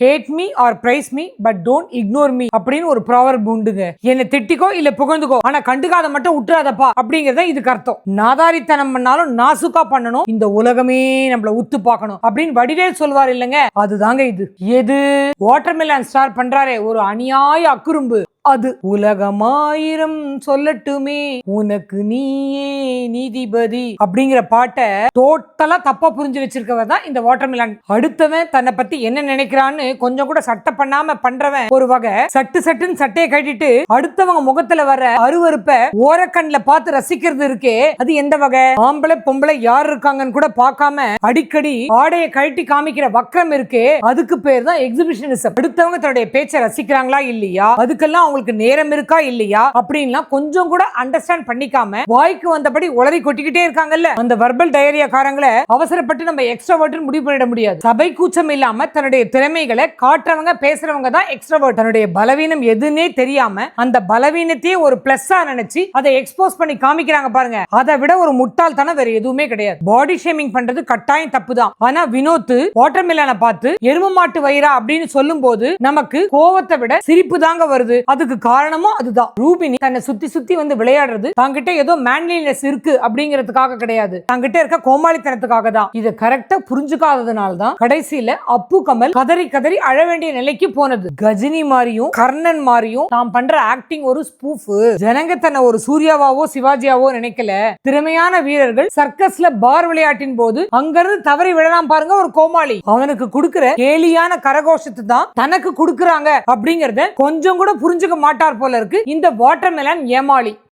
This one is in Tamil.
Hate me or praise me but don't ignore me அப்படின்னு ஒரு ப்ராவர்ப் உண்டுங்க. என்னை திட்டிக்கோ இல்ல புகழ்ந்துக்கோ ஆனா கண்டுக்காத மட்டும் விட்டுறாதப்பா அப்படிங்கறத இதுக்கு அர்த்தம். நாதாரித்தனம் பண்ணாலும் நாசுக்கா பண்ணணும். இந்த உலகமே நம்மள உத்து பார்க்கணும் அப்படின்னு வடிவேல் சொல்வார் இல்லைங்க. அதுதாங்க இது. எது? வாட்டர்மெலன் ஸ்டார் பண்றாரே. ஒரு அநியாய அக்குறும்பு. அது உலகமாயிரம் சொல்லட்டுமே. உனக்கு நீயே நீதிபதி அப்படிங்கிற பாட்டை டோட்டலா தப்பா புரிஞ்சு வச்சிருக்கவர் தான் இந்த வாட்டர் வாட்டர்மெலன் அடுத்தவன் தன்னை பத்தி என்ன நினைக்கிறான்னு கொஞ்சம் கூட சட்டை பண்ணாம பண்றவன் ஒரு வகை சட்டு சட்டுன்னு சட்டையை கட்டிட்டு அடுத்தவங்க முகத்துல வர அருவருப்ப ஓரக்கண்ல பார்த்து ரசிக்கிறது இருக்கே. அது எந்த வகை? ஆம்பளை பொம்பளை யார் இருக்காங்கன்னு கூட பார்க்காம அடிக்கடி ஆடையை கழட்டி காமிக்கிற வக்ரம் இருக்கே. அதுக்கு பேர் தான் எக்ஸிபிஷனிசம் அடுத்தவங்க தன்னுடைய பேச்சை ரசிக்கிறாங்களா இல்லையா? அதுக்கெல்லாம் அவங்க அவங்களுக்கு நேரம் இருக்கா இல்லையா அப்படின்லாம் கொஞ்சம் கூட அண்டர்ஸ்டாண்ட் பண்ணிக்காம வாய்க்கு வந்தபடி உளறி கொட்டிக்கிட்டே இருக்காங்கல்ல. அந்த வர்பல் டயரியாக்காரங்களை அவசரப்பட்டு நம்ம எக்ஸ்ட்ராவர்ட்னு முடிவு பண்ணிட முடியாது. சபை கூச்சம் இல்லாம தன்னுடைய திறமைகளை காட்டுறவங்க பேசுறவங்க தான் எக்ஸ்ட்ராவர்ட் தன்னுடைய பலவீனம் எதுன்னே தெரியாம அந்த பலவீனத்தையே ஒரு பிளஸ்ஸா நினைச்சு அதை எக்ஸ்போஸ் பண்ணி காமிக்கிறாங்க பாருங்க. அதை விட ஒரு முட்டாள்தனம் வேற எதுவுமே கிடையாது. பாடி ஷேமிங் பண்றது கட்டாயம் தப்பு தான் ஆனா வினோத் வாட்டர் மில்லனை பார்த்து எரும மாட்டு வயிறா? அப்படின்னு சொல்லும் போது நமக்கு கோவத்தை விட சிரிப்பு தாங்க வருது. அதுக்கு காரணமும் அதுதான். ரூபினி தன்னை சுத்தி சுத்தி வந்து விளையாடுறது. தங்கிட்ட ஏதோ மேன்லினஸ் இருக்கு அப்படிங்கிறதுக்காக கிடையாது. தங்கிட்ட இருக்க கோமாளித்தனத்துக்காக தான். இதை கரெக்டா புரிஞ்சுக்காததுனால தான் கடைசியில அப்பு கமல் கதறி கதறி அழ வேண்டிய நிலைக்கு போனது. கஜினி மாதிரியும் கர்ணன் மாதிரியும் நாம் பண்ற ஆக்டிங் ஒரு ஸ்பூஃப் ஜனங்க தன்னை ஒரு சூர்யாவாவோ சிவாஜியாவோ நினைக்கல. திறமையான வீரர்கள் சர்க்கஸ்ல பார் விளையாட்டின் போது அங்கிருந்து தவறி விழலாம் பாருங்க ஒரு கோமாளி. அவனுக்கு கொடுக்கிற கேலியான கரகோஷத்தை தான் தனக்கு கொடுக்கறாங்க அப்படிங்கறத கொஞ்சம் கூட புரிஞ்சு புரிஞ்சுக்க மாட்டார் போல இருக்கு. இந்த வாட்டர்மெலன் ஏமாளி.